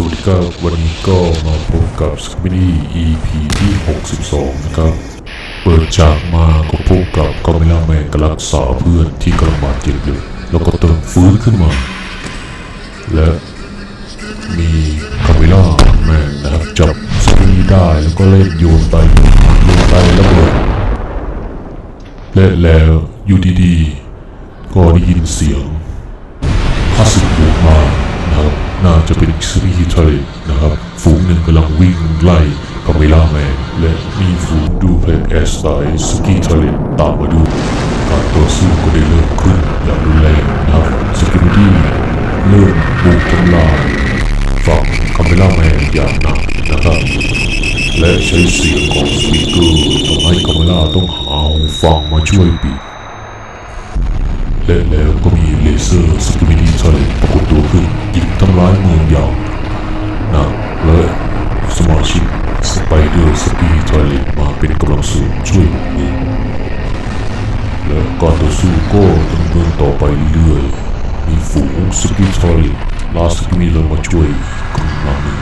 สวัสดีครับวันนี้ก็มาพบกับสกิ EP ที่ 62 นะครับ เปิดฉากมาก็พบกับกอมิล่าแมนกำลังรักษาเพื่อนที่กำลังบาดเจ็บอยู่แล้วก็เติมฟื้นขึ้นมา และมีกามิล่าแมนนะครับจับสกิได้แล้วก็เล่นโยนไปโยนไประเบิดและแล้วอยู่ดีๆ ก็ได้ยินเสียง จะเป็นสกีทะเลนะครับ ฝูงหนึ่งกำลังวิ่งไล่กับเวลาแมนและมีฝูงดูเพลนแอสไตสกีทะเลตามมาดูการต่อสู้ก็ได้เริ่มขึ้นอย่างรุนแรงนะครับสกิมิตี้เริ่มบุกทำลายฝั่งคาเมล่าแมนอย่างหนักนะครับและใช้เสียงของสปีกเกอร์ทำให้คาเมล่าต้องหาฟังมาช่วยปิดและแล้วก็มีเลเซอร์สกิม หนักและสมาชิกสไปเดอร์สปีทอยเลมาเป็นกำลังเสริมช่วยบุกเองและการต่อสู้ก็ดำเนินต่อไปเรื่อยมีฝูงสปีทอยเลลาสกิมิเลมาช่วยกำลังนึ่ง